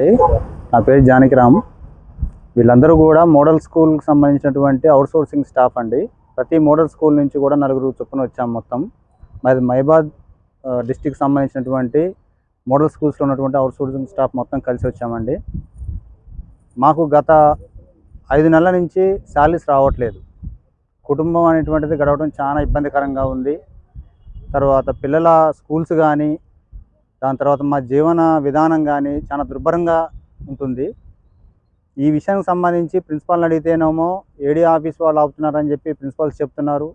నా పేరు జానకిరామ్. వీళ్ళందరూ కూడా మోడల్ స్కూల్కి సంబంధించినటువంటి అవుట్ సోర్సింగ్ స్టాఫ్ అండి. ప్రతి మోడల్ స్కూల్ నుంచి కూడా నలుగురు చొప్పున వచ్చాం మొత్తం. మరి మైబాద్ డిస్టిక్ సంబంధించినటువంటి మోడల్ స్కూల్స్లో ఉన్నటువంటి అవుట్ సోర్సింగ్ స్టాఫ్ మొత్తం కలిసి వచ్చామండి. మాకు గత ఐదు నెలల నుంచి శాలరీస్ రావట్లేదు. కుటుంబం అనేటువంటిది గడవడం చాలా ఇబ్బందికరంగా ఉంది. తర్వాత పిల్లల స్కూల్స్ కానీ దాని తర్వాత మా జీవన విధానం కానీ చాలా దుర్భరంగా ఉంటుంది. ఈ విషయానికి సంబంధించి ప్రిన్సిపాల్ని అడిగితేనేమో ఏడీ ఆఫీస్ వాళ్ళు ఆపుతున్నారని చెప్పి ప్రిన్సిపాల్ చెప్తున్నారు.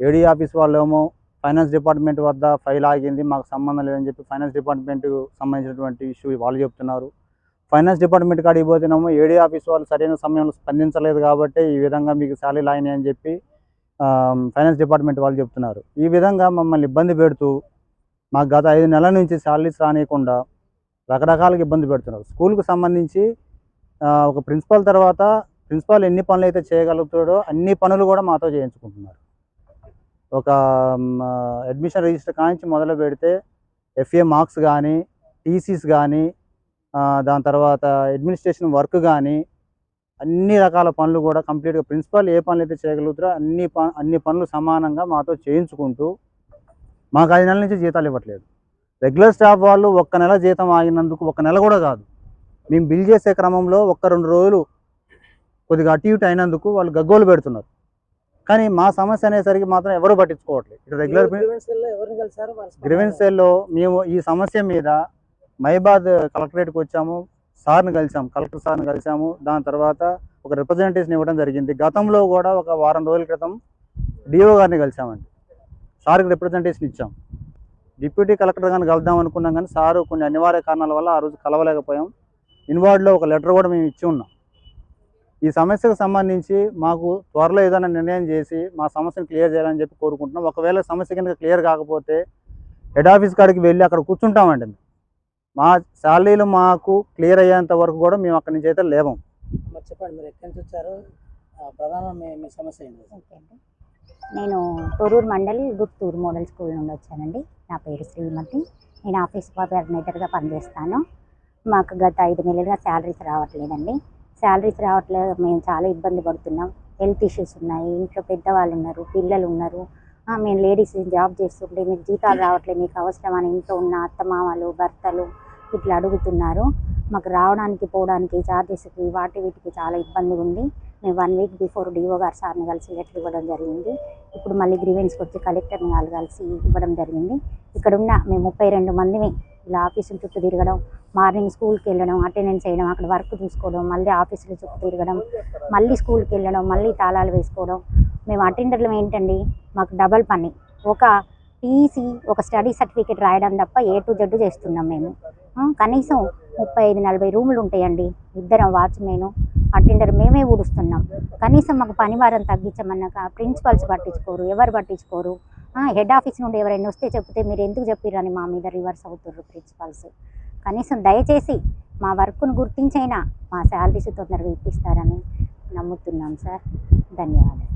ఏడీ ఆఫీస్ వాళ్ళు ఏమో ఫైనాన్స్ డిపార్ట్మెంట్ వద్ద ఫైల్ ఆగింది మాకు సంబంధం లేదని చెప్పి ఫైనాన్స్ డిపార్ట్మెంట్కు సంబంధించినటువంటి ఇష్యూ వాళ్ళు చెప్తున్నారు. ఫైనాన్స్ డిపార్ట్మెంట్ కాడికి పోతేనేమో ఏడీ ఆఫీస్ వాళ్ళు సరైన సమయంలో స్పందించలేదు కాబట్టి ఈ విధంగా మీకు శాలరీలు అయినాయి అని చెప్పి ఫైనాన్స్ డిపార్ట్మెంట్ వాళ్ళు చెప్తున్నారు. ఈ విధంగా మమ్మల్ని ఇబ్బంది పెడుతూ మాకు గత ఐదు నెలల నుంచి శాలరీస్ రానియకుండా రకరకాలుగా ఇబ్బంది పెడుతున్నారు. స్కూల్కి సంబంధించి ఒక ప్రిన్సిపాల్ తర్వాత ప్రిన్సిపాల్ ఎన్ని పనులు అయితే చేయగలుగుతాడో అన్ని పనులు కూడా మాతో చేయించుకుంటున్నారు. ఒక అడ్మిషన్ రిజిస్టర్ కానించి మొదలు పెడితే ఎఫ్ఏ మార్క్స్ కానీ టీసీస్ కానీ దాని తర్వాత అడ్మినిస్ట్రేషన్ వర్క్ కానీ అన్ని రకాల పనులు కూడా కంప్లీట్గా ప్రిన్సిపాల్ ఏ పనులు అయితే చేయగలుగుతారో అన్ని ప అన్ని పనులు సమానంగా మాతో చేయించుకుంటూ మాకు ఐదు నెలల నుంచి జీతాలు ఇవ్వట్లేదు. రెగ్యులర్ స్టాఫ్ వాళ్ళు ఒక్క నెల జీతం ఆగినందుకు ఒక నెల కూడా కాదు. మేము బిల్ చేసే క్రమంలో ఒక్క రెండు రోజులు కొద్దిగా అటు ఇటు అయినందుకు వాళ్ళు గగ్గోలు పెడుతున్నారు. కానీ మా సమస్య అనేసరికి మాత్రం ఎవరు పట్టించుకోవట్లేదు. ఇటు రెగ్యులర్ గ్రివెన్స్ సెల్లో మేము ఈ సమస్య మీద మైబాద్ కలెక్టరేట్కి వచ్చాము సార్ని కలిసాము కలెక్టర్ సార్ని కలిసాము దాని తర్వాత ఒక రిప్రజెంటేషన్ ఇవ్వడం జరిగింది. గతంలో కూడా ఒక వారం రోజుల క్రితం డిఓ గారిని కలిసామండి సార్కి రిప్రజెంటేషన్ ఇచ్చాం. డిప్యూటీ కలెక్టర్ గారిని కలుద్దాం అనుకున్నాం కానీ సారు కొన్ని అనివార్య కారణాల వల్ల ఆ రోజు కలవలేకపోయాం. ఇన్వార్డ్లో ఒక లెటర్ కూడా మేము ఇచ్చి ఉన్నాం. ఈ సమస్యకు సంబంధించి మాకు త్వరలో ఏదైనా నిర్ణయం చేసి మా సమస్యను క్లియర్ చేయాలని చెప్పి కోరుకుంటున్నాం. ఒకవేళ సమస్య కనుక క్లియర్ కాకపోతే హెడ్ ఆఫీస్ కాడికి వెళ్ళి అక్కడ కూర్చుంటామండి. మా శాలరీలు మాకు క్లియర్ అయ్యేంత వరకు కూడా మేము అక్కడి నుంచి అయితే లేవం. మరి చెప్పండి మీరు ఎక్కడి నుంచి వచ్చారు? ఆ, ప్రధాన మీ సమస్య ఏంటి? నేను తొరూరు మండలి గుత్తూరు మోడల్ స్కూల్ నుండి వచ్చానండి. నా పేరు శ్రీమతి. నేను ఆఫీస్ కోఆర్డినేటర్గా పనిచేస్తాను. మాకు గత ఐదు నెలలుగా శాలరీస్ రావట్లేదండి. శాలరీస్ రావట్లేదు మేము చాలా ఇబ్బంది పడుతున్నాం. హెల్త్ ఇష్యూస్ ఉన్నాయి ఇంట్లో పెద్దవాళ్ళు ఉన్నారు పిల్లలు ఉన్నారు. మేము లేడీస్ జాబ్ చేస్తుంటే మీకు జీతాలు రావట్లేదు మీకు అవసరమని ఇంట్లో ఉన్న అత్తమామలు భర్తలు ఇట్లా అడుగుతున్నారు. మాకు రావడానికి పోవడానికి చార్జెస్కి వాటి వీటికి చాలా ఇబ్బంది ఉంది మేము వన్ వీక్ బిఫోర్ డిఓ గారు సార్ని కలిసి లెటర్ ఇవ్వడం జరిగింది. ఇప్పుడు మళ్ళీ గ్రీవెన్స్కి వచ్చి కలెక్టర్ని వాళ్ళు కలిసి ఇవ్వడం జరిగింది. ఇక్కడ ఉన్న మేము ముప్పై రెండు మందిని ఇలా ఆఫీసులు చుట్టూ తిరగడం మార్నింగ్ స్కూల్కి వెళ్ళడం అటెండెన్స్ వేయడం అక్కడ వర్క్ చూసుకోవడం మళ్ళీ ఆఫీసులు చుట్టూ తిరగడం మళ్ళీ స్కూల్కి వెళ్ళడం మళ్ళీ తాళాలు వేసుకోవడం. మేము అటెండర్లు ఏంటండి? మాకు డబల్ పని. ఒక టీసీ ఒక స్టడీ సర్టిఫికేట్ రాయడం తప్ప ఏ టు జెడ్ చేస్తున్నాం మేము. కనీసం ముప్పై ఐదు నలభై రూములు ఉంటాయండి. ఇద్దరం వాచ్మెను అటెండర్ మేమే ఊడుస్తున్నాం. కనీసం మాకు పనివారం తగ్గించమన్నాక ప్రిన్సిపల్స్ పట్టించుకోరు ఎవరు పట్టించుకోరు. హెడ్ ఆఫీస్ నుండి ఎవరైనా వస్తే చెప్తే మీరు ఎందుకు చెప్పిరని మా మీద రివర్స్ అవుతుర్రు ప్రిన్సిపల్స్ కనీసం దయచేసి మా వర్క్ను గుర్తించైనా మా శాలరీస్ తొందరగా ఇప్పిస్తారని నమ్ముతున్నాం సార్. ధన్యవాదాలు.